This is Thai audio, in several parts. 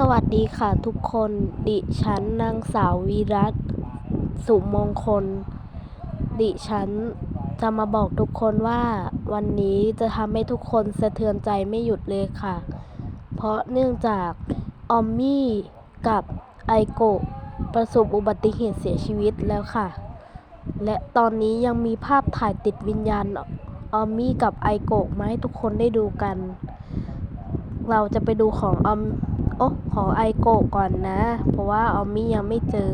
สวัสดีค่ะทุกคน ดิฉันนางสาววีรัตสุมงคล ดิฉันจะมาบอกทุกคนว่าวันนี้จะทำให้ทุกคนสะเทือนใจไม่หยุดเลยค่ะ เพราะเนื่องจากออมมี่กับไอโกะประสบอุบัติเหตุเสียชีวิตแล้วค่ะ และตอนนี้ยังมีภาพถ่ายติดวิญญาณออมมี่กับไอโกะมาให้ทุกคนได้ดูกัน เราจะไปดูของออม โอ้ของไอโกะก่อนนะ เพราะว่าออมมี่ยังไม่เจอ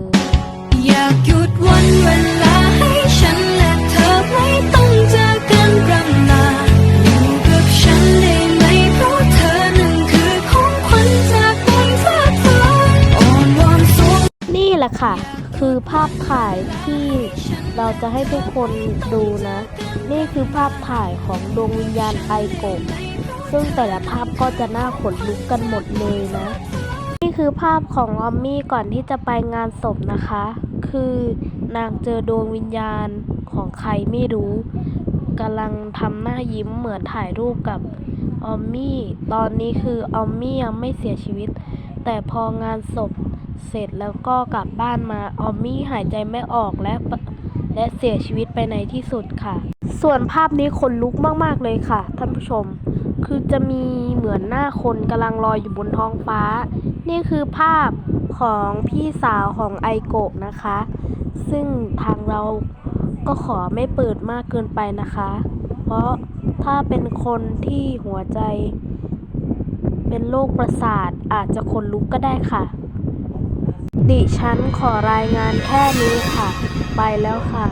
อยากหยุดวันเวลาให้ฉันและเธอไม่ต้องเจอกันรำลาอยู่กับฉันได้ไหมเพราะเธอนั้นคือของขวัญจากบนฟ้าฟ้าอ่อนวอนสวงนี่แหละค่ะ คือภาพถ่ายที่เราจะให้ทุกคนดูนะ นี่คือภาพถ่ายของดวงวิญญาณไอโกะ ซึ่งแต่ละภาพก็จะน่าขนลุกกันหมดเลยนะ นี่คือภาพของออมมี่ก่อนที่จะไปงานศพนะคะ คือนางเจอดวงวิญญาณของใครไม่รู้กำลังทำหน้ายิ้มเหมือนถ่ายรูปกับออมมี่ ตอนนี้คือออมมี่ยังไม่เสียชีวิต แต่พองานศพเสร็จแล้วก็กลับบ้านมาออมมี่หายใจไม่ออกและและเสียชีวิตไปในที่สุดค่ะ ส่วนภาพนี้ขนลุกมาก ๆ เลยค่ะ ท่านผู้ชม คือจะมีเหมือนหน้าคนกำลังลอยอยู่บนท้องฟ้า นี่คือภาพของพี่สาวของไอโกะนะคะ ซึ่งทางเราก็ขอไม่เปิดมากเกินไปนะคะ เพราะถ้าเป็นคนที่หัวใจ เป็นโรคประสาทอาจจะขนลุกก็ได้ค่ะ ดิฉันขอรายงานแค่นี้ค่ะ ไปแล้วค่ะ